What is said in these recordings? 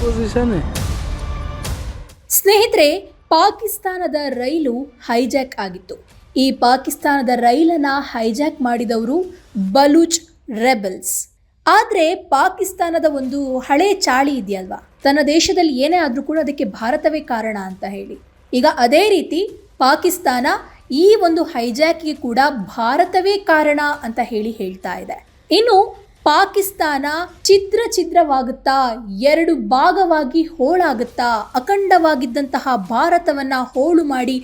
Position ಸ್ನೇಹಿತರೆ, ಪಾಕಿಸ್ತಾನದ ರೈಲು hijack ಆಗಿತ್ತು. ಈ ಪಾಕಿಸ್ತಾನದ ರೈಲನ್ನ ಹೈಜಾಕ್ ಮಾಡಿದವರು ಬಲೂಚ್ ರೆಬಲ್ಸ್. ಆದರೆ ಪಾಕಿಸ್ತಾನದ ಒಂದು ಹಳೆ ಚಾಳಿ ಇದೆಯಲ್ವಾ? ತನ್ನ ದೇಶದಲ್ಲಿ ಏನೇ ಆದರೂ ಕೂಡ ಅದಕ್ಕೆ ಭಾರತವೇ ಕಾರಣ ಅಂತ ಹೇಳಿ. ಈಗ ಅದೇ ರೀತಿ ಪಾಕಿಸ್ತಾನ ಈ ಒಂದು ಹೈಜಾಕ್ಗೆ ಕೂಡ ಭಾರತವೇ ಕಾರಣ ಅಂತ ಹೇಳಿ ಹೇಳ್ತಾ ಇದೆ. ಇನ್ನು ಪಾಕಿಸ್ತಾನ ಚಿದ್ರ ಚಿದ್ರವಾಗುತ್ತಾ ಎರಡು ಭಾಗವಾಗಿ ಹೋಳಾಗುತ್ತಾ, ಅಖಂಡವಾಗಿದ್ದಂತಹ ಭಾರತವನ್ನ ಹೋಳು ಮಾಡಿ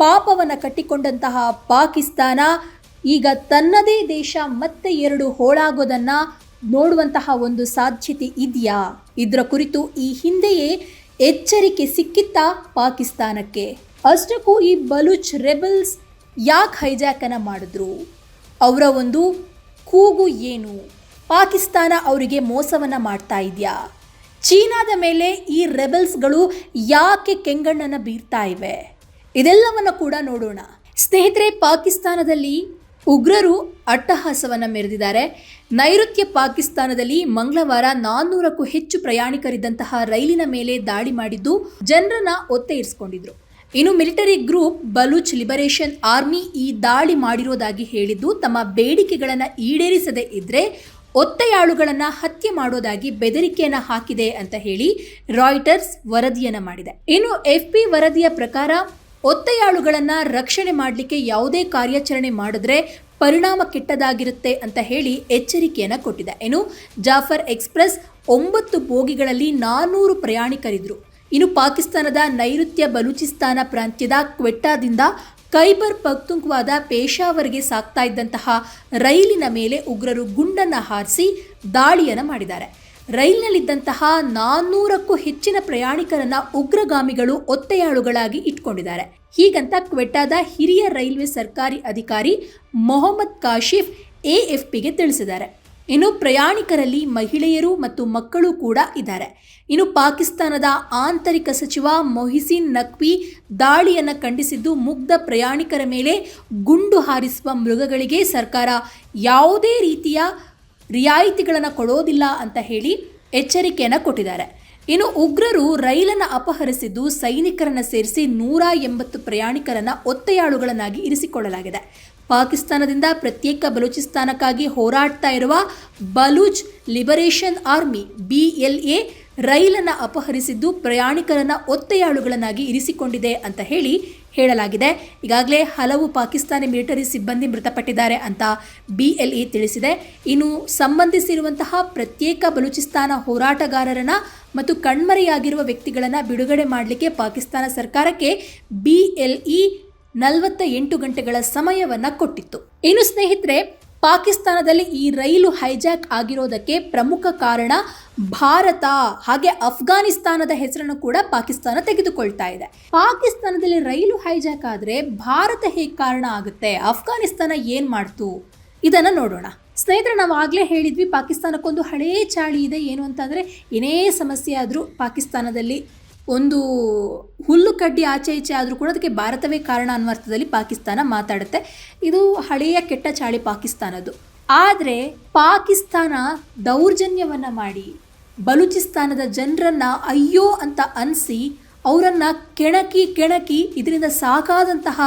ಪಾಪವನ್ನ ಕಟ್ಟಿಕೊಂಡಂತಹ ಪಾಕಿಸ್ತಾನ ಈಗ ತನ್ನದೇ ದೇಶ ಮತ್ತೆ ಎರಡು ಹೋಳಾಗೋದನ್ನ ನೋಡುವಂತಹ ಒಂದು ಸಾಧ್ಯತೆ ಇದೆಯಾ? ಇದರ ಕುರಿತು ಈ ಹಿಂದೆಯೇ ಎಚ್ಚರಿಕೆ ಸಿಕ್ಕಿತ್ತಾ ಪಾಕಿಸ್ತಾನಕ್ಕೆ? ಅಷ್ಟಕ್ಕೂ ಈ ಬಲೂಚ್ ರೆಬಲ್ಸ್ ಯಾಕೆ ಹೈಜಾಕನ ಮಾಡಿದ್ರು? ಅವರ ಒಂದು ಕೂಗು ಏನು? ಪಾಕಿಸ್ತಾನ ಅವರಿಗೆ ಮೋಸವನ್ನ ಮಾಡ್ತಾ ಇದೆಯಾ? ಚೀನಾದ ಮೇಲೆ ಈ ರೆಬಲ್ಸ್ಗಳು ಯಾಕೆ ಕೆಂಗಣ್ಣನ್ನು ಬೀರ್ತಾ ಇವೆ? ಇದೆಲ್ಲವನ್ನು ಕೂಡ ನೋಡೋಣ. ಸ್ನೇಹಿತರೆ, ಪಾಕಿಸ್ತಾನದಲ್ಲಿ ಉಗ್ರರು ಅಟ್ಟಹಾಸವನ್ನು ಮೆರೆದಿದ್ದಾರೆ. ನೈಋತ್ಯ ಪಾಕಿಸ್ತಾನದಲ್ಲಿ ಮಂಗಳವಾರ ನಾನ್ನೂರಕ್ಕೂ ಹೆಚ್ಚು ಪ್ರಯಾಣಿಕರಿದ್ದಂತಹ ರೈಲಿನ ಮೇಲೆ ದಾಳಿ ಮಾಡಿದ್ದು ಜನರನ್ನ ಒತ್ತೆ ಇರಿಸ್ಕೊಂಡಿದ್ರು ಇನ್ನು military group Baloch liberation army ಈ ದಾಳಿ ಮಾಡಿರೋದಾಗಿ ಹೇಳಿದ್ದು ತಮ್ಮ ಬೇಡಿಕೆಗಳನ್ನು ಈಡೇರಿಸದೇ ಇದ್ರೆ ಒತ್ತೆಯಾಳುಗಳನ್ನ ಹತ್ಯೆ ಮಾಡೋದಾಗಿ ಬೆದರಿಕೆಯನ್ನ ಹಾಕಿದೆ ಅಂತ ಹೇಳಿ ರಾಯ್ಟರ್ಸ್ ವರದಿಯನ್ನ ಮಾಡಿದೆ. ಇನ್ನು ಎಫ್ ಪಿ ವರದಿಯ ಪ್ರಕಾರ ಒತ್ತೆಯಾಳುಗಳನ್ನು ರಕ್ಷಣೆ ಮಾಡಲಿಕ್ಕೆ ಯಾವುದೇ ಕಾರ್ಯಾಚರಣೆ ಮಾಡಿದ್ರೆ ಪರಿಣಾಮ ಕೆಟ್ಟದಾಗಿರುತ್ತೆ ಅಂತ ಹೇಳಿ ಎಚ್ಚರಿಕೆಯನ್ನ ಕೊಟ್ಟಿದೆ. ಇನ್ನು ಜಾಫರ್ ಎಕ್ಸ್ಪ್ರೆಸ್ ಒಂಬತ್ತು ಬೋಗಿಗಳಲ್ಲಿ ನಾನ್ನೂರು ಪ್ರಯಾಣಿಕರಿದ್ರು. ಇನ್ನು ಪಾಕಿಸ್ತಾನದ ನೈಋತ್ಯ ಬಲೂಚಿಸ್ತಾನ ಪ್ರಾಂತ್ಯದ ಕ್ವೆಟ್ಟಾದಿಂದ ಖೈಬರ್ ಪಕ್ತುಂಕ್ವಾದ ಪೇಶಾವರ್ಗೆ ಸಾಕ್ತಾ ಇದ್ದಂತಹ ರೈಲಿನ ಮೇಲೆ ಉಗ್ರರು ಗುಂಡನ್ನು ಹಾರಿಸಿ ದಾಳಿಯನ್ನು ಮಾಡಿದ್ದಾರೆ. ರೈಲಿನಲ್ಲಿದ್ದಂತಹ ನಾನ್ನೂರಕ್ಕೂ ಹೆಚ್ಚಿನ ಪ್ರಯಾಣಿಕರನ್ನ ಉಗ್ರಗಾಮಿಗಳು ಒತ್ತೆಯಾಳುಗಳಾಗಿ ಇಟ್ಕೊಂಡಿದ್ದಾರೆ. ಹೀಗಂತ ಕ್ವೆಟ್ಟಾದ ಹಿರಿಯ ರೈಲ್ವೆ ಸರ್ಕಾರಿ ಅಧಿಕಾರಿ ಮೊಹಮ್ಮದ್ ಕಾಶಿಫ್ ಎಎಫ್ಪಿಗೆ ತಿಳಿಸಿದ್ದಾರೆ. ಇನ್ನು ಪ್ರಯಾಣಿಕರಲ್ಲಿ ಮಹಿಳೆಯರು ಮತ್ತು ಮಕ್ಕಳು ಕೂಡ ಇದ್ದಾರೆ. ಇನ್ನು ಪಾಕಿಸ್ತಾನದ ಆಂತರಿಕ ಸಚಿವ ಮೊಹಿಸಿನ್ ನಕ್ವಿ ದಾಳಿಯನ್ನು ಖಂಡಿಸಿದ್ದು ಮುಗ್ಧ ಪ್ರಯಾಣಿಕರ ಮೇಲೆ ಗುಂಡು ಹಾರಿಸುವ ಮೃಗಗಳಿಗೆ ಸರ್ಕಾರ ಯಾವುದೇ ರೀತಿಯ ರಿಯಾಯಿತಿಗಳನ್ನು ಕೊಡೋದಿಲ್ಲ ಅಂತ ಹೇಳಿ ಎಚ್ಚರಿಕೆಯನ್ನು ಕೊಟ್ಟಿದ್ದಾರೆ. ಇನ್ನು ಉಗ್ರರು ರೈಲನ್ನು ಅಪಹರಿಸಿದ್ದು ಸೈನಿಕರನ್ನು ಸೇರಿಸಿ ನೂರ ಎಂಬತ್ತು ಪ್ರಯಾಣಿಕರನ್ನು ಒತ್ತೆಯಾಳುಗಳನ್ನಾಗಿ ಇರಿಸಿಕೊಳ್ಳಲಾಗಿದೆ. ಪಾಕಿಸ್ತಾನದಿಂದ ಪ್ರತ್ಯೇಕ ಬಲೂಚಿಸ್ತಾನಕ್ಕಾಗಿ ಹೋರಾಡ್ತಾ ಇರುವ ಬಲೂಚ್ ಲಿಬರೇಷನ್ ಆರ್ಮಿ ಬಿಎಲ್ಎ ರೈಲನ್ನು ಅಪಹರಿಸಿದ್ದು ಪ್ರಯಾಣಿಕರನ್ನು ಒತ್ತೆಯಾಳುಗಳನ್ನಾಗಿ ಇರಿಸಿಕೊಂಡಿದೆ ಅಂತ ಹೇಳಿ ಹೇಳಲಾಗಿದೆ. ಈಗಾಗಲೇ ಹಲವು ಪಾಕಿಸ್ತಾನಿ ಮಿಲಿಟರಿ ಸಿಬ್ಬಂದಿ ಮೃತಪಟ್ಟಿದ್ದಾರೆ ಅಂತ ಬಿಎಲ್ಇ ತಿಳಿಸಿದೆ. ಇನ್ನು ಸಂಬಂಧಿಸಿರುವಂತಹ ಪ್ರತ್ಯೇಕ ಬಲೂಚಿಸ್ತಾನ ಹೋರಾಟಗಾರರನ್ನ ಮತ್ತು ಕಣ್ಮರೆಯಾಗಿರುವ ವ್ಯಕ್ತಿಗಳನ್ನು ಬಿಡುಗಡೆ ಮಾಡಲಿಕ್ಕೆ ಪಾಕಿಸ್ತಾನ ಸರ್ಕಾರಕ್ಕೆ ಬಿಎಲ್ಇ ನಲವತ್ತ ಎಂಟು ಗಂಟೆಗಳ ಸಮಯವನ್ನ ಕೊಟ್ಟಿತ್ತು. ಇನ್ನು ಸ್ನೇಹಿತರೆ, ಪಾಕಿಸ್ತಾನದಲ್ಲಿ ಈ ರೈಲು ಹೈಜಾಕ್ ಆಗಿರೋದಕ್ಕೆ ಪ್ರಮುಖ ಕಾರಣ ಭಾರತ. ಹಾಗೆ ಅಫ್ಘಾನಿಸ್ತಾನದ ಹೆಸರನ್ನು ಕೂಡ ಪಾಕಿಸ್ತಾನ ತೆಗೆದುಕೊಳ್ತಾ ಇದೆ. ಪಾಕಿಸ್ತಾನದಲ್ಲಿ ರೈಲು ಹೈಜಾಕ್ ಆದರೆ ಭಾರತ ಹೇಗೆ ಕಾರಣ ಆಗುತ್ತೆ? ಅಫ್ಘಾನಿಸ್ತಾನ ಏನು ಮಾಡ್ತು? ಇದನ್ನು ನೋಡೋಣ. ಸ್ನೇಹಿತರೆ, ನಾವು ಆಗಲೇ ಹೇಳಿದ್ವಿ ಪಾಕಿಸ್ತಾನಕ್ಕೊಂದು ಹಳೇ ಚಾಳಿ ಇದೆ. ಏನು ಅಂತಂದರೆ, ಏನೇ ಸಮಸ್ಯೆ ಆದರೂ ಪಾಕಿಸ್ತಾನದಲ್ಲಿ ಒಂದು ಹುಲ್ಲು ಕಡ್ಡಿ ಆಚೆ ಈಚೆ ಆದರೂ ಕೂಡ ಅದಕ್ಕೆ ಭಾರತವೇ ಕಾರಣ ಅನ್ನೋ ಅರ್ಥದಲ್ಲಿ ಪಾಕಿಸ್ತಾನ ಮಾತಾಡುತ್ತೆ. ಇದು ಹಳೆಯ ಕೆಟ್ಟ ಚಾಳಿ ಪಾಕಿಸ್ತಾನದ್ದು. ಆದರೆ ಪಾಕಿಸ್ತಾನ ದೌರ್ಜನ್ಯವನ್ನು ಮಾಡಿ, ಬಲೂಚಿಸ್ತಾನದ ಜನರನ್ನ ಅಯ್ಯೋ ಅಂತ ಅನಿಸಿ ಅವರನ್ನು ಕೆಣಕಿ ಕೆಣಕಿ ಇದರಿಂದ ಸಾಕಾದಂತಹ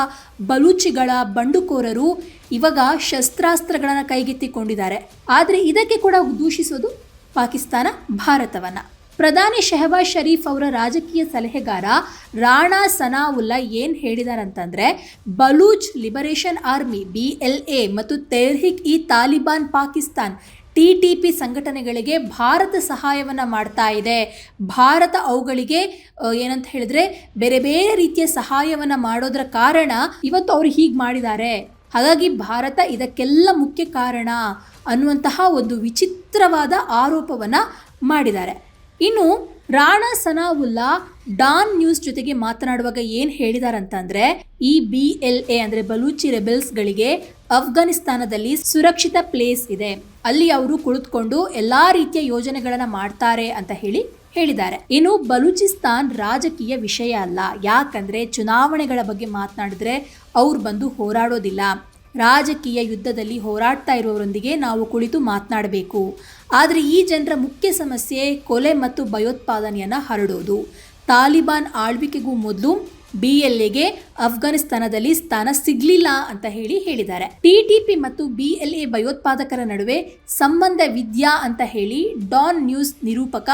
ಬಲೂಚಿಗಳ ಬಂಡುಕೋರರು ಇವಾಗ ಶಸ್ತ್ರಾಸ್ತ್ರಗಳನ್ನು ಕೈಗೆತ್ತಿಕೊಂಡಿದ್ದಾರೆ. ಆದರೆ ಇದಕ್ಕೆ ಕೂಡ ದೂಷಿಸೋದು ಪಾಕಿಸ್ತಾನ, ಭಾರತವನ್ನು. ಪ್ರಧಾನಿ ಶೆಹಬಾಜ್ ಶರೀಫ್ ಅವರ ರಾಜಕೀಯ ಸಲಹೆಗಾರ ರಾಣಾ ಸನಾವುಲ್ಲಾ ಏನು ಹೇಳಿದಾರಂತಂದರೆ, Baloch liberation army, B L A ಮತ್ತು Tehrik e Taliban Pakistan T T P ಸಂಘಟನೆಗಳಿಗೆ ಭಾರತ ಸಹಾಯವನ್ನು ಮಾಡ್ತಾ ಇದೆ. ಭಾರತ ಅವುಗಳಿಗೆ ಏನಂತ ಹೇಳಿದ್ರೆ, ಬೇರೆ ಬೇರೆ ರೀತಿಯ ಸಹಾಯವನ್ನು ಮಾಡೋದ್ರ ಕಾರಣ ಇವತ್ತು ಅವರು ಹೀಗೆ ಮಾಡಿದ್ದಾರೆ. ಹಾಗಾಗಿ ಭಾರತ ಇದಕ್ಕೆಲ್ಲ ಮುಖ್ಯ ಕಾರಣ ಅನ್ನುವಂತಹ ಒಂದು ವಿಚಿತ್ರವಾದ ಆರೋಪವನ್ನು ಮಾಡಿದ್ದಾರೆ. ಇನ್ನು ರಾಣಾ ಸನಾವುಲ್ಲಾ ಡಾನ್ ನ್ಯೂಸ್ ಜೊತೆಗೆ ಮಾತನಾಡುವಾಗ ಏನು ಹೇಳಿದಾರಂತಂದ್ರೆ ಈ ಬಿ ಎಲ್ ಎ ಅಂದ್ರೆ ಬಲೂಚಿ ರೆಬೆಲ್ಸ್ಗಳಿಗೆ ಅಫ್ಘಾನಿಸ್ತಾನದಲ್ಲಿ ಸುರಕ್ಷಿತ ಪ್ಲೇಸ್ ಇದೆ. ಅಲ್ಲಿ ಅವರು ಕುಳಿತುಕೊಂಡು ಎಲ್ಲಾ ರೀತಿಯ ಯೋಜನೆಗಳನ್ನ ಮಾಡ್ತಾರೆ ಅಂತ ಹೇಳಿ ಹೇಳಿದ್ದಾರೆ. ಇನ್ನು ಬಲೂಚಿಸ್ತಾನ್ ರಾಜಕೀಯ ವಿಷಯ ಅಲ್ಲ. ಯಾಕಂದ್ರೆ ಚುನಾವಣೆಗಳ ಬಗ್ಗೆ ಮಾತನಾಡಿದ್ರೆ ಅವ್ರು ಬಂದು ಹೋರಾಡೋದಿಲ್ಲ. ರಾಜಕೀಯ ಯುದ್ಧದಲ್ಲಿ ಹೋರಾಡ್ತಾ ಇರುವವರೊಂದಿಗೆ ನಾವು ಕುಳಿತು ಮಾತನಾಡಬೇಕು. ಆದರೆ ಈ ಜನರ ಮುಖ್ಯ ಸಮಸ್ಯೆ ಕೊಲೆ ಮತ್ತು ಭಯೋತ್ಪಾದನೆಯನ್ನು ಹರಡೋದು. ತಾಲಿಬಾನ್ ಆಳ್ವಿಕೆಗೂ ಮೊದಲು ಬಿ ಎಲ್ ಎಗೆ ಅಫ್ಘಾನಿಸ್ತಾನದಲ್ಲಿ ಸ್ಥಾನ ಸಿಗಲಿಲ್ಲ ಅಂತ ಹೇಳಿ ಹೇಳಿದ್ದಾರೆ. ಟಿಟಿಪಿ ಮತ್ತು ಬಿ ಎಲ್ ಎ ಭಯೋತ್ಪಾದಕರ ನಡುವೆ ಸಂಬಂಧವಿದ್ಯಾ ಅಂತ ಹೇಳಿ ಡಾನ್ ನ್ಯೂಸ್ ನಿರೂಪಕ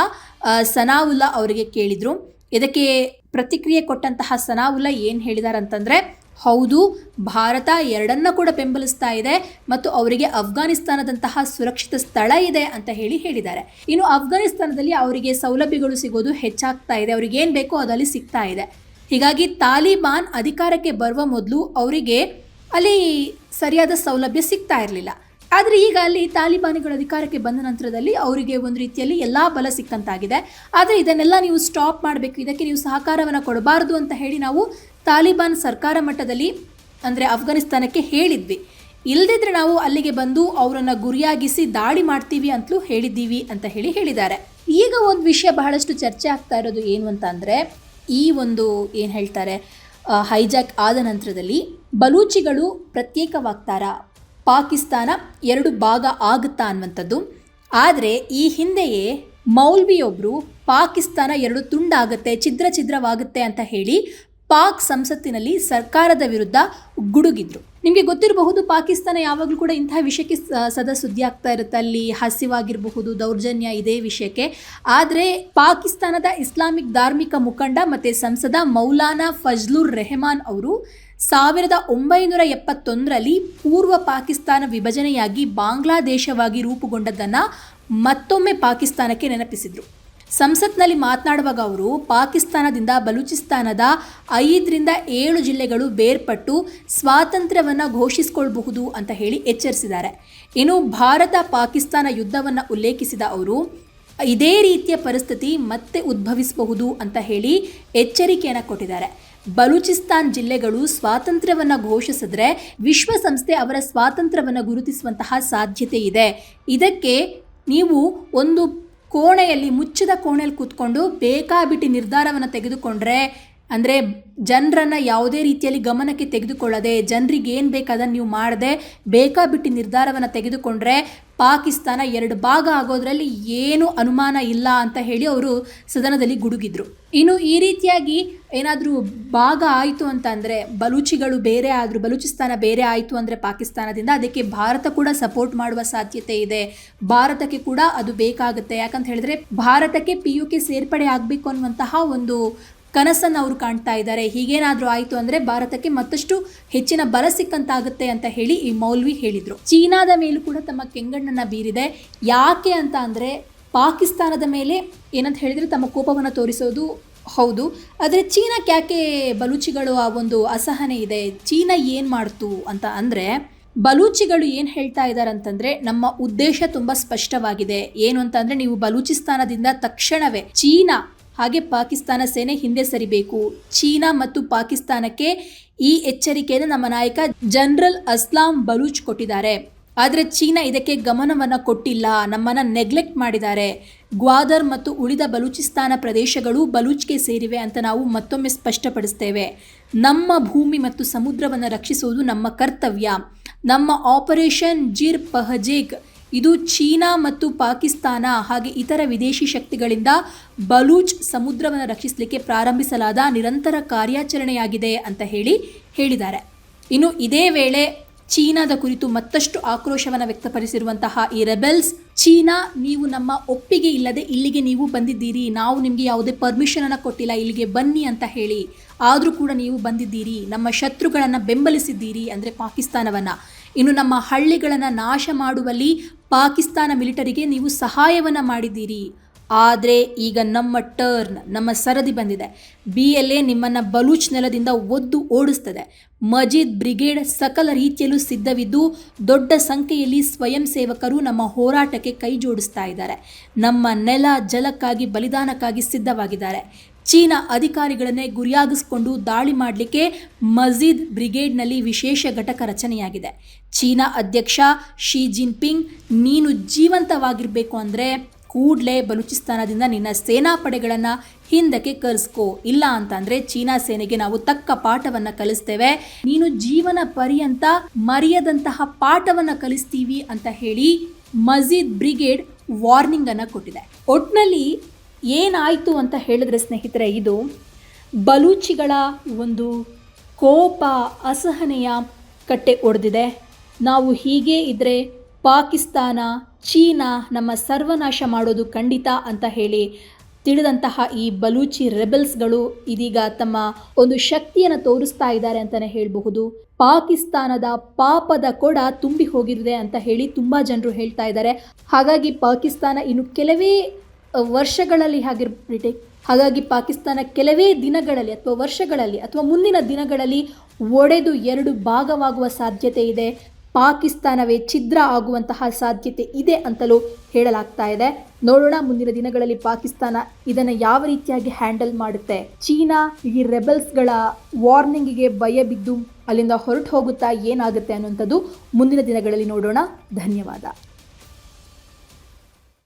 ಸನಾವುಲ್ಲಾ ಅವರಿಗೆ ಕೇಳಿದ್ರು. ಇದಕ್ಕೆ ಪ್ರತಿಕ್ರಿಯೆ ಕೊಟ್ಟಂತಹ ಸನಾವುಲ್ಲಾ ಏನು ಹೇಳಿದಾರಂತಂದರೆ ಹೌದು, ಭಾರತ ಎರಡನ್ನ ಕೂಡ ಬೆಂಬಲಿಸ್ತಾ ಇದೆ ಮತ್ತು ಅವರಿಗೆ ಅಫ್ಘಾನಿಸ್ತಾನದಂತಹ ಸುರಕ್ಷಿತ ಸ್ಥಳ ಇದೆ ಅಂತ ಹೇಳಿ ಹೇಳಿದ್ದಾರೆ. ಇನ್ನು ಅಫ್ಘಾನಿಸ್ತಾನದಲ್ಲಿ ಅವರಿಗೆ ಸೌಲಭ್ಯಗಳು ಸಿಗೋದು ಹೆಚ್ಚಾಗ್ತಾ ಇದೆ, ಅವ್ರಿಗೆ ಏನು ಬೇಕೋ ಅದಲ್ಲಿ ಸಿಗ್ತಾ ಇದೆ. ಹೀಗಾಗಿ ತಾಲಿಬಾನ್ ಅಧಿಕಾರಕ್ಕೆ ಬರುವ ಮೊದಲು ಅವರಿಗೆ ಅಲ್ಲಿ ಸರಿಯಾದ ಸೌಲಭ್ಯ ಸಿಗ್ತಾ ಇರಲಿಲ್ಲ. ಆದರೆ ಈಗ ಅಲ್ಲಿ ತಾಲಿಬಾನಿಗಳು ಅಧಿಕಾರಕ್ಕೆ ಬಂದ ನಂತರದಲ್ಲಿ ಅವರಿಗೆ ಒಂದು ರೀತಿಯಲ್ಲಿ ಎಲ್ಲ ಬಲ ಸಿಕ್ಕಂತಾಗಿದೆ. ಆದರೆ ಇದನ್ನೆಲ್ಲ ನೀವು ಸ್ಟಾಪ್ ಮಾಡಬೇಕು. ಇದಕ್ಕೆ ನೀವು ಸಹಕಾರವನ್ನು ಕೊಡಬಾರದು ಅಂತ ಹೇಳಿ ನಾವು ತಾಲಿಬಾನ್ ಸರ್ಕಾರ ಮಟ್ಟದಲ್ಲಿ ಅಂದರೆ ಅಫ್ಘಾನಿಸ್ತಾನಕ್ಕೆ ಹೇಳಿದ್ವಿ. ಇಲ್ಲದಿದ್ದರೆ ನಾವು ಅಲ್ಲಿಗೆ ಬಂದು ಅವರನ್ನು ಗುರಿಯಾಗಿಸಿ ದಾಳಿ ಮಾಡ್ತೀವಿ ಅಂತಲೂ ಹೇಳಿದ್ದೀವಿ ಅಂತ ಹೇಳಿ ಹೇಳಿದ್ದಾರೆ. ಈಗ ಒಂದು ವಿಷಯ ಬಹಳಷ್ಟು ಚರ್ಚೆ ಆಗ್ತಾ ಇರೋದು ಏನು ಅಂತ ಈ ಒಂದು ಏನು ಹೇಳ್ತಾರೆ ಹೈಜಾಕ್ ಆದ ನಂತರದಲ್ಲಿ ಬಲೂಚಿಗಳು ಪ್ರತ್ಯೇಕವಾಗ್ತಾರಾ? ಪಾಕಿಸ್ತಾನ ಎರಡು ಭಾಗ ಆಗುತ್ತಾ ಅನ್ನುವಂಥದ್ದು. ಆದರೆ ಈ ಹಿಂದೆಯೇ ಮೌಲ್ವಿಯೊಬ್ಬರು ಪಾಕಿಸ್ತಾನ ಎರಡು ತುಂಡಾಗುತ್ತೆ, ಛಿದ್ರ ಛಿದ್ರವಾಗುತ್ತೆ ಅಂತ ಹೇಳಿ ಪಾಕ್ ಸಂಸತ್ತಿನಲ್ಲಿ ಸರ್ಕಾರದ ವಿರುದ್ಧ ಗುಡುಗಿದ್ರು. ನಿಮಗೆ ಗೊತ್ತಿರಬಹುದು, ಪಾಕಿಸ್ತಾನ ಯಾವಾಗಲೂ ಕೂಡ ಇಂತಹ ವಿಷಯಕ್ಕೆ ಸದಾ ಸುದ್ದಿ ಆಗ್ತಾ ಇರುತ್ತೆ. ಅಲ್ಲಿ ಹಸಿವಾಗಿರಬಹುದು ದೌರ್ಜನ್ಯ ಇದೇ ವಿಷಯಕ್ಕೆ. ಆದರೆ ಪಾಕಿಸ್ತಾನದ ಇಸ್ಲಾಮಿಕ್ ಧಾರ್ಮಿಕ ಮುಖಂಡ ಮತ್ತು ಸಂಸದ ಮೌಲಾನಾ ಫಜ್ಲುರ್ ರೆಹಮಾನ್ ಅವರು ಸಾವಿರದ ಒಂಬೈನೂರ ಎಪ್ಪತ್ತೊಂದರಲ್ಲಿ ಪೂರ್ವ ಪಾಕಿಸ್ತಾನ ವಿಭಜನೆಯಾಗಿ ಬಾಂಗ್ಲಾದೇಶವಾಗಿ ರೂಪುಗೊಂಡದ್ದನ್ನು ಮತ್ತೊಮ್ಮೆ ಪಾಕಿಸ್ತಾನಕ್ಕೆ ನೆನಪಿಸಿದರು. ಸಂಸತ್ನಲ್ಲಿ ಮಾತನಾಡುವಾಗ ಅವರು, ಪಾಕಿಸ್ತಾನದಿಂದ ಬಲೂಚಿಸ್ತಾನದ ಐದರಿಂದ ಏಳು ಜಿಲ್ಲೆಗಳು ಬೇರ್ಪಟ್ಟು ಸ್ವಾತಂತ್ರ್ಯವನ್ನು ಘೋಷಿಸಿಕೊಳ್ಳಬಹುದು ಅಂತ ಹೇಳಿ ಎಚ್ಚರಿಸಿದ್ದಾರೆ. ಇನ್ನು ಭಾರತ ಪಾಕಿಸ್ತಾನ ಯುದ್ಧವನ್ನು ಉಲ್ಲೇಖಿಸಿದ ಅವರು, ಇದೇ ರೀತಿಯ ಪರಿಸ್ಥಿತಿ ಮತ್ತೆ ಉದ್ಭವಿಸಬಹುದು ಅಂತ ಹೇಳಿ ಎಚ್ಚರಿಕೆಯನ್ನು ಕೊಟ್ಟಿದ್ದಾರೆ. ಬಲೂಚಿಸ್ತಾನ್ ಜಿಲ್ಲೆಗಳು ಸ್ವಾತಂತ್ರ್ಯವನ್ನು ಘೋಷಿಸಿದ್ರೆ ವಿಶ್ವಸಂಸ್ಥೆ ಅವರ ಸ್ವಾತಂತ್ರ್ಯವನ್ನು ಗುರುತಿಸುವಂತಹ ಸಾಧ್ಯತೆ ಇದೆ. ಇದಕ್ಕೆ ನೀವು ಒಂದು ಕೋಣೆಯಲ್ಲಿ ಮುಚ್ಚಿದ ಕೋಣೆಯಲ್ಲಿ ಕೂತ್ಕೊಂಡು ಬೇಕಾಬಿಟ್ಟಿ ನಿರ್ಧಾರವನ್ನು ತೆಗೆದುಕೊಂಡ್ರೆ ಅಂದರೆ ಜನರನ್ನು ಯಾವುದೇ ರೀತಿಯಲ್ಲಿ ಗಮನಕ್ಕೆ ತೆಗೆದುಕೊಳ್ಳದೆ, ಜನರಿಗೆ ಏನು ಬೇಕಾದನ್ನು ನೀವು ಮಾಡದೆ ಬೇಕಾಬಿಟ್ಟು ನಿರ್ಧಾರವನ್ನು ತೆಗೆದುಕೊಂಡ್ರೆ ಪಾಕಿಸ್ತಾನ ಎರಡು ಭಾಗ ಆಗೋದ್ರಲ್ಲಿ ಏನು ಅನುಮಾನ ಇಲ್ಲ ಅಂತ ಹೇಳಿ ಅವರು ಸದನದಲ್ಲಿ ಗುಡುಗಿದ್ರು. ಇನ್ನು ಈ ರೀತಿಯಾಗಿ ಏನಾದರೂ ಭಾಗ ಆಯಿತು ಅಂತ ಅಂದರೆ ಬಲೂಚಿಗಳು ಬೇರೆ ಆದರೂ, ಬಲೂಚಿಸ್ತಾನ ಬೇರೆ ಆಯಿತು ಅಂದರೆ ಪಾಕಿಸ್ತಾನದಿಂದ ಅದಕ್ಕೆ ಭಾರತ ಕೂಡ ಸಪೋರ್ಟ್ ಮಾಡುವ ಸಾಧ್ಯತೆ ಇದೆ. ಭಾರತಕ್ಕೆ ಕೂಡ ಅದು ಬೇಕಾಗುತ್ತೆ. ಯಾಕಂತ ಹೇಳಿದ್ರೆ, ಭಾರತಕ್ಕೆ ಪಿ ಯು ಕೆ ಸೇರ್ಪಡೆ ಆಗಬೇಕು ಅನ್ನುವಂತಹ ಒಂದು ಕನಸನ್ನು ಅವರು ಕಾಣ್ತಾ ಇದ್ದಾರೆ. ಹೀಗೇನಾದರೂ ಆಯಿತು ಅಂದರೆ ಭಾರತಕ್ಕೆ ಮತ್ತಷ್ಟು ಹೆಚ್ಚಿನ ಬಲ ಸಿಕ್ಕಂತಾಗುತ್ತೆ ಅಂತ ಹೇಳಿ ಈ ಮೌಲ್ವಿ ಹೇಳಿದರು. ಚೀನಾದ ಮೇಲೂ ಕೂಡ ತಮ್ಮ ಕೆಂಗಣ್ಣನ್ನು ಬೀರಿದೆ. ಯಾಕೆ ಅಂತ ಅಂದರೆ ಪಾಕಿಸ್ತಾನದ ಮೇಲೆ ಏನಂತ ಹೇಳಿದರೆ ತಮ್ಮ ಕೋಪವನ್ನು ತೋರಿಸೋದು ಹೌದು. ಆದರೆ ಚೀನಾಕ್ಕೆ ಯಾಕೆ ಬಲೂಚಿಗಳು ಆ ಒಂದು ಅಸಹನೆ ಇದೆ? ಚೀನಾ ಏನು ಮಾಡ್ತು ಅಂತ ಅಂದರೆ ಬಲೂಚಿಗಳು ಏನು ಹೇಳ್ತಾ ಇದ್ದಾರೆ ಅಂತಂದರೆ ನಮ್ಮ ಉದ್ದೇಶ ತುಂಬ ಸ್ಪಷ್ಟವಾಗಿದೆ. ಏನು ಅಂತಂದರೆ ನೀವು ಬಲೂಚಿಸ್ತಾನದಿಂದ ತಕ್ಷಣವೇ ಚೀನಾ ಹಾಗೆ ಪಾಕಿಸ್ತಾನ ಸೇನೆ ಹಿಂದೆ ಸರಿಬೇಕು. ಚೀನಾ ಮತ್ತು ಪಾಕಿಸ್ತಾನಕ್ಕೆ ಈ ಎಚ್ಚರಿಕೆಯನ್ನು ನಮ್ಮ ನಾಯಕ ಜನರಲ್ ಅಸ್ಲಾಂ ಬಲೂಚ್ ಕೊಟ್ಟಿದ್ದಾರೆ. ಆದರೆ ಚೀನಾ ಇದಕ್ಕೆ ಗಮನವನ್ನು ಕೊಟ್ಟಿಲ್ಲ, ನಮ್ಮನ್ನು ನೆಗ್ಲೆಕ್ಟ್ ಮಾಡಿದ್ದಾರೆ. ಗ್ವಾದರ್ ಮತ್ತು ಉಳಿದ ಬಲೂಚಿಸ್ತಾನ ಪ್ರದೇಶಗಳು ಬಲೂಚ್ಗೆ ಸೇರಿವೆ ಅಂತ ನಾವು ಮತ್ತೊಮ್ಮೆ ಸ್ಪಷ್ಟಪಡಿಸ್ತೇವೆ. ನಮ್ಮ ಭೂಮಿ ಮತ್ತು ಸಮುದ್ರವನ್ನು ರಕ್ಷಿಸುವುದು ನಮ್ಮ ಕರ್ತವ್ಯ. ನಮ್ಮ ಆಪರೇಷನ್ ಜಿರ್ ಪಹಜೇಗ್ ಇದು ಚೀನಾ ಮತ್ತು ಪಾಕಿಸ್ತಾನ ಹಾಗೆ ಇತರ ವಿದೇಶಿ ಶಕ್ತಿಗಳಿಂದ ಬಲೂಚ್ ಸಮುದ್ರವನ್ನು ರಕ್ಷಿಸಲಿಕ್ಕೆ ಪ್ರಾರಂಭಿಸಲಾದ ನಿರಂತರ ಕಾರ್ಯಾಚರಣೆಯಾಗಿದೆ ಅಂತ ಹೇಳಿ ಹೇಳಿದ್ದಾರೆ. ಇನ್ನು ಇದೇ ವೇಳೆ ಚೀನಾದ ಕುರಿತು ಮತ್ತಷ್ಟು ಆಕ್ರೋಶವನ್ನು ವ್ಯಕ್ತಪಡಿಸಿರುವಂತಹ ಈ ರೆಬೆಲ್ಸ್, ಚೀನಾ, ನೀವು ನಮ್ಮ ಒಪ್ಪಿಗೆ ಇಲ್ಲದೆ ಇಲ್ಲಿಗೆ ನೀವು ಬಂದಿದ್ದೀರಿ. ನಾವು ನಿಮಗೆ ಯಾವುದೇ ಪರ್ಮಿಷನನ್ನು ಕೊಟ್ಟಿಲ್ಲ. ಇಲ್ಲಿಗೆ ಬನ್ನಿ ಅಂತ ಹೇಳಿ. ಆದರೂ ಕೂಡ ನೀವು ಬಂದಿದ್ದೀರಿ. ನಮ್ಮ ಶತ್ರುಗಳನ್ನು ಬೆಂಬಲಿಸಿದ್ದೀರಿ ಅಂದರೆ ಪಾಕಿಸ್ತಾನವನ್ನು. ಇನ್ನು ನಮ್ಮ ಹಳ್ಳಿಗಳನ್ನು ನಾಶ ಮಾಡುವಲ್ಲಿ ಪಾಕಿಸ್ತಾನ ಮಿಲಿಟರಿಗೆ ನೀವು ಸಹಾಯವನ್ನು ಮಾಡಿದ್ದೀರಿ. ಆದರೆ ಈಗ ನಮ್ಮ ಟರ್ನ್, ನಮ್ಮ ಸರದಿ ಬಂದಿದೆ. ಬಿ ಎಲ್ ಎ ನಿಮ್ಮನ್ನು ಬಲೂಚ್ ನೆಲದಿಂದ ಒದ್ದು ಓಡಿಸ್ತದೆ. ಮಜೀದ್ ಬ್ರಿಗೇಡ್ ಸಕಲ ರೀತಿಯಲ್ಲೂ ಸಿದ್ಧವಿದ್ದು ದೊಡ್ಡ ಸಂಖ್ಯೆಯಲ್ಲಿ ಸ್ವಯಂ ಸೇವಕರು ನಮ್ಮ ಹೋರಾಟಕ್ಕೆ ಕೈ ಜೋಡಿಸ್ತಾ ಇದ್ದಾರೆ. ನಮ್ಮ ನೆಲ ಜಲಕ್ಕಾಗಿ, ಬಲಿದಾನಕ್ಕಾಗಿ ಸಿದ್ಧವಾಗಿದ್ದಾರೆ. ಚೀನಾ ಅಧಿಕಾರಿಗಳನ್ನೇ ಗುರಿಯಾಗಿಸಿಕೊಂಡು ದಾಳಿ ಮಾಡಲಿಕ್ಕೆ ಮಜೀದ್ ಬ್ರಿಗೇಡ್ನಲ್ಲಿ ವಿಶೇಷ ಘಟಕ ರಚನೆಯಾಗಿದೆ. ಚೀನಾ ಅಧ್ಯಕ್ಷ ಶಿ ಜಿನ್ಪಿಂಗ್, ನೀನು ಜೀವಂತವಾಗಿರಬೇಕು ಅಂದರೆ ಕೂಡಲೇ ಬಲೂಚಿಸ್ತಾನದಿಂದ ನಿನ್ನ ಸೇನಾಪಡೆಗಳನ್ನು ಹಿಂದಕ್ಕೆ ಕರೆಸ್ಕೊ. ಇಲ್ಲ ಅಂತಂದರೆ ಚೀನಾ ಸೇನೆಗೆ ನಾವು ತಕ್ಕ ಪಾಠವನ್ನು ಕಲಿಸ್ತೇವೆ. ನೀನು ಜೀವನ ಪರ್ಯಂತ ಮರೆಯದಂತಹ ಪಾಠವನ್ನು ಕಲಿಸ್ತೀವಿ ಅಂತ ಹೇಳಿ ಮಜೀದ್ ಬ್ರಿಗೇಡ್ ವಾರ್ನಿಂಗನ್ನು ಕೊಟ್ಟಿದೆ. ಒಟ್ನಲ್ಲಿ ಏನಾಯಿತು ಅಂತ ಹೇಳಿದ್ರೆ ಸ್ನೇಹಿತರೆ, ಇದು ಬಲೂಚಿಗಳ ಒಂದು ಕೋಪ ಅಸಹನೆಯ ಕಟ್ಟೆ ಒಡೆದಿದೆ. ನಾವು ಹೀಗೆ ಇದ್ದರೆ ಪಾಕಿಸ್ತಾನ, ಚೀನಾ ನಮ್ಮ ಸರ್ವನಾಶ ಮಾಡೋದು ಖಂಡಿತ ಅಂತ ಹೇಳಿ ತಿಳಿದಂತಹ ಈ ಬಲೂಚಿ ರೆಬೆಲ್ಸ್ಗಳು ಇದೀಗ ತಮ್ಮ ಒಂದು ಶಕ್ತಿಯನ್ನು ತೋರಿಸ್ತಾ ಇದ್ದಾರೆ ಅಂತಲೇ ಹೇಳಬಹುದು. ಪಾಕಿಸ್ತಾನದ ಪಾಪದ ಕೊಡ ತುಂಬಿ ಹೋಗಿದೆ ಅಂತ ಹೇಳಿ ತುಂಬ ಜನರು ಹೇಳ್ತಾ ಇದ್ದಾರೆ. ಹಾಗಾಗಿ ಪಾಕಿಸ್ತಾನ ಇನ್ನು ಕೆಲವೇ ವರ್ಷಗಳಲ್ಲಿ ಹಾಗಾಗಿ ಹಾಗಾಗಿ ಪಾಕಿಸ್ತಾನ ಕೆಲವೇ ದಿನಗಳಲ್ಲಿ ಅಥವಾ ವರ್ಷಗಳಲ್ಲಿ ಅಥವಾ ಮುಂದಿನ ದಿನಗಳಲ್ಲಿ ಒಡೆದು ಎರಡು ಭಾಗವಾಗುವ ಸಾಧ್ಯತೆ ಇದೆ. ಪಾಕಿಸ್ತಾನವೇ ಛಿದ್ರ ಆಗುವಂತಹ ಸಾಧ್ಯತೆ ಇದೆ ಅಂತಲೂ ಹೇಳಲಾಗ್ತಾ ಇದೆ. ನೋಡೋಣ ಮುಂದಿನ ದಿನಗಳಲ್ಲಿ ಪಾಕಿಸ್ತಾನ ಇದನ್ನು ಯಾವ ರೀತಿಯಾಗಿ ಹ್ಯಾಂಡಲ್ ಮಾಡುತ್ತೆ. ಚೀನಾ ಈ ರೆಬಲ್ಸ್ಗಳ ವಾರ್ನಿಂಗಿಗೆ ಭಯ ಬಿದ್ದು ಅಲ್ಲಿಂದ ಹೊರಟು ಹೋಗುತ್ತಾ ಏನಾಗುತ್ತೆ ಅನ್ನುವಂಥದ್ದು ಮುಂದಿನ ದಿನಗಳಲ್ಲಿ ನೋಡೋಣ. ಧನ್ಯವಾದ.